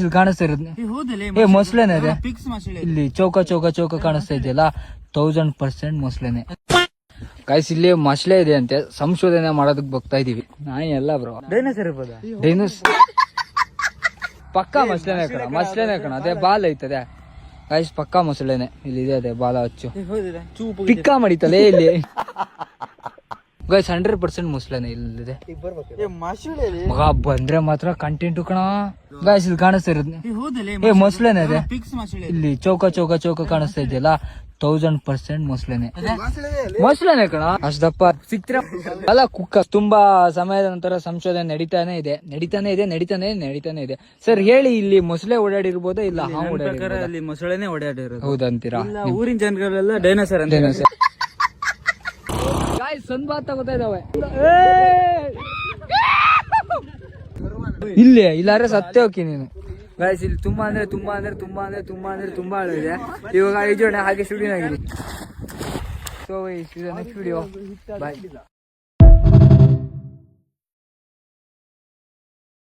ಇಲ್ಲಿ ಕಾಣಿಸ್ತಾ ಇರೋದು ಏ ಮೊಸಳೆನೇ ಮಸಳೆ ಇಲ್ಲಿ ಚೌಕ ಚೌಕ ಚೌಕ ಕಾಣಿಸ್ತಾ ಇದೆಯಲ್ಲ ತೌಸಂಡ್ ಪರ್ಸೆಂಟ್ ಮೊಸಳೆನೆ. ಕಾಯ್ಸ್ ಇಲ್ಲಿ ಮೊಸಳೆ ಇದೆ ಅಂತೆ. ಸಂಶೋಧನೆ ಮಾಡೋದಕ್ಕೆ ಬರ್ತಾ ಇದೀವಿ. ನಾಯಿ ಎಲ್ಲ ಬ್ರೋ ಡೈನೋಸರ್ ಇರ್ಬೋದಾ? ಡೈನೋಸ್ ಪಕ್ಕಾ ಮೊಸಳೆನೆ ಕಣ ಮೊಸಳೆನೆ ಕಣ. ಅದೇ ಬಾಲ್ ಐತದೆ. ಕಾಯ್ಸ್ ಪಕ್ಕಾ ಮೊಸಳೆನೆ. ಇಲ್ಲಿ ಇದೆ ಅದೇ ಬಾಲ ಹಚ್ಚು ಪಿಕ್ಕ ಮಾಡಿತಲೇ ಇಲ್ಲಿ. ಗೈಸ್ ಹಂಡ್ರೆಡ್ ಪರ್ಸೆಂಟ್ ಮೊಸಳೆನೆ ಇಲ್ಲಿದೆ. ಮಗ ಬಂದ್ರೆ ಮಾತ್ರ ಕಂಟೆಂಟ್ ಕಣ. ಗಾಯ್ಸ್ ಇಲ್ಲಿ ಕಾಣಿಸ್ತಾ ಇರೋದು. ಏ ಮೊಸಳೆನೆ ಅದೇ ಇಲ್ಲಿ ಚೌಕ ಚೌಕ ಚೌಕ ಕಾಣಿಸ್ತಾ ಇದೆಯಲ್ಲ? Thousand percent ಮೊಸಳೆನೆ. ಮೊಸಳೆನೆ ಕಣ. ಅಷ್ಟಪ್ಪ. ಸಿಕ್ತಿರ ಅಲ್ಲ ಕುಕ್ಕ. ತುಂಬಾ ಸಮಯದ ನಂತರ ಸಂಶೋಧನೆ ನಡೀತಾನೆ ಇದೆ. ನಡೀತಾನೆ ಇದೆ ನಡೀತಾನೆ ನಡೀತಾನೆ ಇದೆ. ಸರ್ ಹೇಳಿ ಇಲ್ಲಿ ಮೊಸಳೆ ಓಡಾಡಿರ್ಬೋದಾ ಇಲ್ಲ ಹಾವು ಪ್ರಕಾರ ಓಡಾಡಿರ್ಬೋದಾ? ಅಲ್ಲಿ ಮೊಸಳೆನೇ ಓಡಾಡಿರೋದು. ಹೌದಂತೀರಾ? ಊರಿನ ಜನಗಳೆಲ್ಲ ಡೈನೋಸರ್ ಅಂತ ಡೈನೋಸರ್ ಗಾಯ್ಸ್ ಸಂದ್ಬಾತ್ ತಗೋತಾ ಇದಾವೆ ಇಲ್ಲಿ ಇಲ್ಲಾರೆ ಸತ್ತೇ ಹೋಗಿ ನೀನು. ಗಾಯ್ಸ್ ಇಲ್ಲಿ ತುಂಬಾ ಅಂದ್ರೆ ತುಂಬಾ ಅಂದ್ರೆ ತುಂಬಾ ಅಂದ್ರೆ ತುಂಬಾ ಅಂದ್ರೆ ತುಂಬಾ ಇದೆ. ಇವಾಗ ಐದು ಜನ ಹಾಗೆ ಶೂಟಿಂಗ್ ಆಗಿದೆ ಸೊ ನೆಕ್ಸ್ಟ್ ವಿಡಿಯೋ ಬಾಯ್